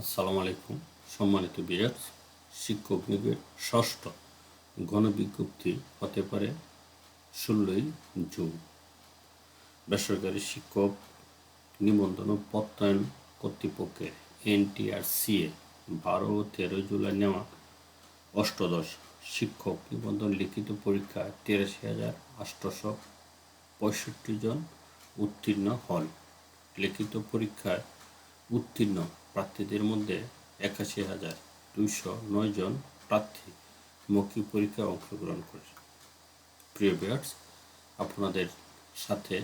আসসালামু আলাইকুম। সম্মানিত বিরাজ, শিক্ষক নিয়োগের ষষ্ঠ গণবিজ্ঞপ্তি হতে পারে ষোলোই জুন। বেসরকারি শিক্ষক নিবন্ধন প্রত্যয়ন কর্তৃপক্ষের এনটিআরসিএ বারো ও তেরো জুলাই নেওয়া অষ্টদশ শিক্ষক নিবন্ধন লিখিত পরীক্ষায় তিরাশি হাজার আটশোশো পঁয়ষট্টি জন উত্তীর্ণ হন। লিখিত পরীক্ষায় উত্তীর্ণ প্রার্থীদের মধ্যে একাশি হাজার দুইশো নয় জন প্রার্থী মৌখিক পরীক্ষায় অংশগ্রহণ করে প্রিয় বিয়ার্স আপনাদের সাথে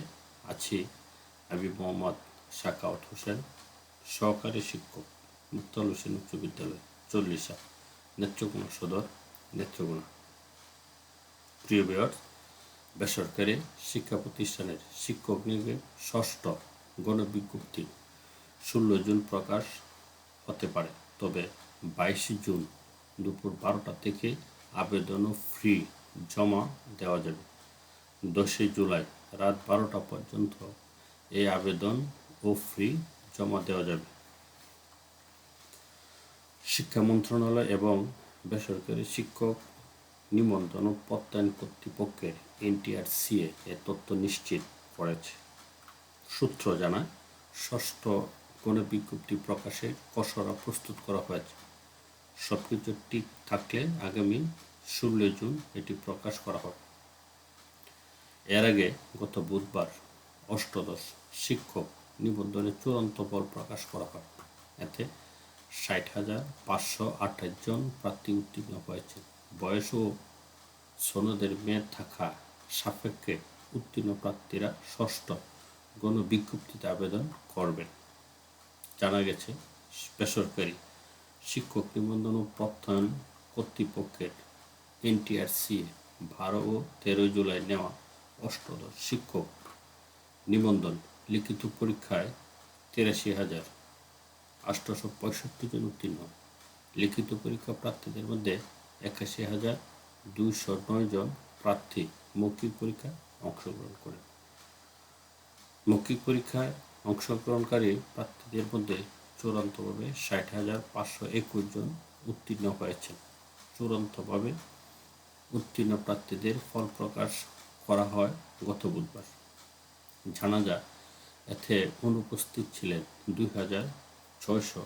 আছি আমি মোহাম্মদ শাকাউত হোসেন, সহকারী শিক্ষক, মুক্তাল হোসেন উচ্চ বিদ্যালয় চল্লিশা নেত্রকোনা সদর নেত্রকোনা। প্রিয় বিয়ার্স বেসরকারি শিক্ষা প্রতিষ্ঠানের শিক্ষক নিয়োগের ষষ্ঠ গণবিজ্ঞপ্তি ষোলো জুন প্রকাশ হতে পারে। তবে বাইশে জুন দুপুর বারোটা থেকে আবেদনও ফ্রি জমা দেওয়া যাবে। দশই জুলাই রাত বারোটা পর্যন্ত এই আবেদন ও ফ্রি জমা দেওয়া যাবে। শিক্ষা মন্ত্রণালয় এবং বেসরকারি শিক্ষক নিমন্ত্রণ ও প্রত্যয়ন কর্তৃপক্ষের এনটিআরসিএ এ তথ্য নিশ্চিত করেছে। সূত্র জানায়, ষষ্ঠ গণবিজ্ঞপ্তি প্রকাশে খসড়া প্রস্তুত করা হয়েছে। সব কিছু ঠিক থাকলে আগামী ষোলোই জুন এটি প্রকাশ করা হবে। এর আগে গত বুধবার অষ্টদশ শিক্ষক নিবন্ধনের চূড়ান্ত ফল প্রকাশ করা হয়। এতে ষাট হাজার পাঁচশো আঠাশ জন প্রার্থী উত্তীর্ণ হয়েছে। বয়স ও সনদের মেয়াদ থাকা সাপেক্ষে উত্তীর্ণ প্রার্থীরা ষষ্ঠ গণবিজ্ঞপ্তিতে আবেদন করবেন। জানা গেছে, বেসরকারি শিক্ষক নিবন্ধন ও প্রত্যয়ন কর্তৃপক্ষের এনটিআরসি বারো ও তেরো জুলাই নেওয়া অষ্টদশ শিক্ষক নিবন্ধন লিখিত পরীক্ষায় তিরাশি হাজার আটশোশো পঁয়ষট্টি জন উত্তীর্ণ। লিখিত পরীক্ষা প্রার্থীদের মধ্যে একাশি হাজার দুইশো নয় জন প্রার্থী মৌখিক পরীক্ষায় অংশগ্রহণ করেন। মৌখিক পরীক্ষায় অংশগ্রহণকারী প্রার্থীদের মধ্যে চূড়ান্তভাবে ষাট হাজার পাঁচশো একুশ জন উত্তীর্ণ হয়েছেন। চূড়ান্তভাবে উত্তীর্ণ প্রার্থীদের ফল প্রকাশ করা হয় গত বুধবার। জানা যায়, এতে অনুপস্থিত ছিলেন দুই হাজার ছয়শো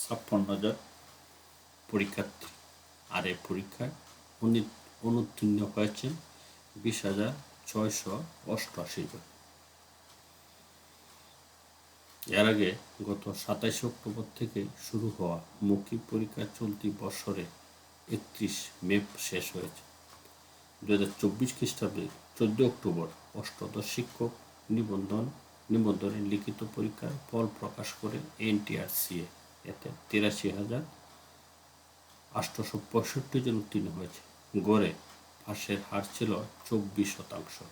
ছাপ্পান্ন জন পরীক্ষার্থী। আর এই পরীক্ষায় অনুত্তীর্ণ হয়েছেন বিশ হাজার ছয়শো অষ্টআশি জন। এর আগে গত সাতাইশে অক্টোবর থেকে শুরু হওয়া মৌখিক পরীক্ষা চলতি বছরে একত্রিশ মে শেষ হয়েছে। দু হাজার চব্বিশ খ্রিস্টাব্দে চোদ্দ অক্টোবর অষ্টদশ শিক্ষক নিবন্ধন, নিবন্ধনের লিখিত পরীক্ষার ফল প্রকাশ করে এনটিআরসিএ, এতে তিরাশি হাজার আটশোশো পঁয়ষট্টি জন উত্তীর্ণ হয়েছে। গড়ে পাশের হার ছিল চব্বিশ শতাংশ।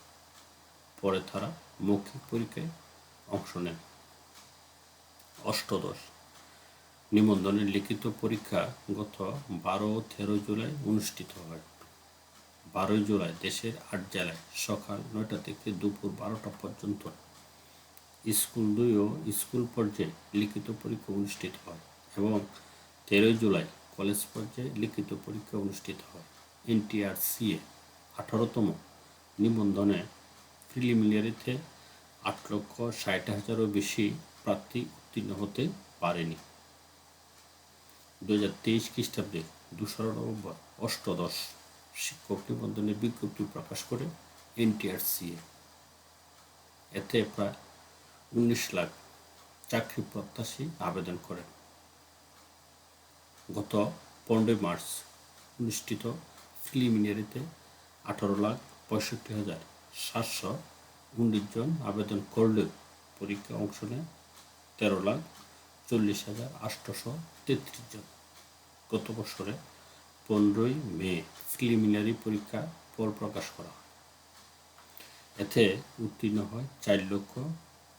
পরে তারা মৌখিক পরীক্ষায় অংশ নেন। অষ্টদশ। নিবন্ধনের লিখিত পরীক্ষা গত বারো তেরো জুলাই অনুষ্ঠিত হয়। বারোই জুলাই দেশের আট জেলায় সকাল নয়টা থেকে দুপুর বারোটা পর্যন্ত স্কুল দুই ও স্কুল পর্যায়ে লিখিত পরীক্ষা অনুষ্ঠিত হয় এবং তেরোই জুলাই কলেজ পর্যায়ে লিখিত পরীক্ষা অনুষ্ঠিত হয়। এনটিআরসিএ আঠারোতম নিবন্ধনে প্রিলিমিনারিতে আট লক্ষ ষাট হাজারও বেশি প্রার্থী উত্তীর্ণ হতে পারেনি। দু হাজার তেইশ খ্রিস্টাব্দে দোসরা নভেম্বর অষ্টদশ শিক্ষক নিবন্ধনের বিজ্ঞপ্তি প্রকাশ করে এনটিআরসিএ এতে প্রায় উনিশ লাখ চাকরি প্রত্যাশী আবেদন করেন। গত পনেরোই মার্চ অনুষ্ঠিত প্রিলিমিনারিতে আঠারো লাখ পঁয়ষট্টি হাজার সাতশো উনিশ জন আবেদন করলেও পরীক্ষায় অংশ নেয় তেরো লাখ চল্লিশ হাজার আটশোশো তেত্রিশ জন। গত বছরে পনেরোই মে প্রিলিমিনারি পরীক্ষা ফল প্রকাশ করা এতে উত্তীর্ণ হয় চার লক্ষ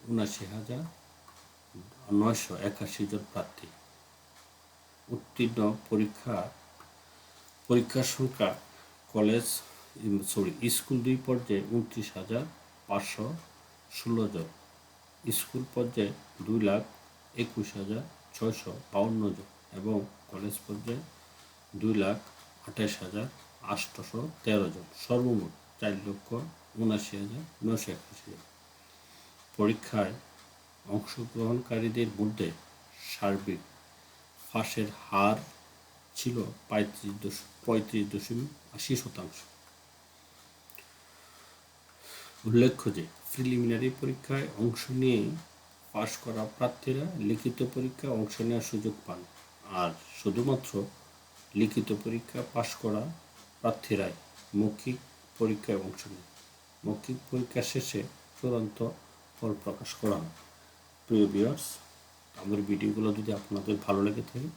উনাশি হাজার নয়শো একাশি জন প্রার্থী। উত্তীর্ণ পরীক্ষা পরীক্ষার সংখ্যা কলেজ সরি স্কুল দুই পর্যায়ে উনত্রিশ হাজার পাঁচশো ষোলো জন। স্কুল পর্যায়ে দুই লাখ একুশ হাজার ছয়শো বাউন্ন জন এবং কলেজ পর্যায়ে দুই লাখ আঠাশ হাজার আটশোশো তেরো জন। সর্বমোট চার লক্ষ উনাশি হাজার নশো একাশি জন। পরীক্ষায় অংশগ্রহণকারীদের মধ্যে সার্বিক ফাঁসের হার ছিল পঁয়ত্রিশ দশ, পঁয়ত্রিশ দশমিক আশি শতাংশ। উল্লেখ্য যে প্রিলিমিনারি পরীক্ষায় অংশ নিয়ে পাশ করা প্রার্থীরা লিখিত পরীক্ষায় অংশ নেওয়ার সুযোগ পান। আর শুধুমাত্র লিখিত পরীক্ষা পাশ করা প্রার্থীরাই মৌখিক পরীক্ষায় অংশ নেয় মৌখিক পরীক্ষা শেষে চূড়ান্ত ফল প্রকাশ করা হয়। প্রিয় বিয়ার্স আমার ভিডিওগুলো যদি আপনাদের ভালো লেগে থাকে,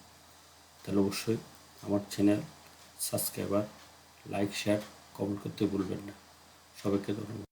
তাহলে অবশ্যই আমার channel subscriber like share comment করতে ভুলবেন না। সবাইকে ধন্যবাদ।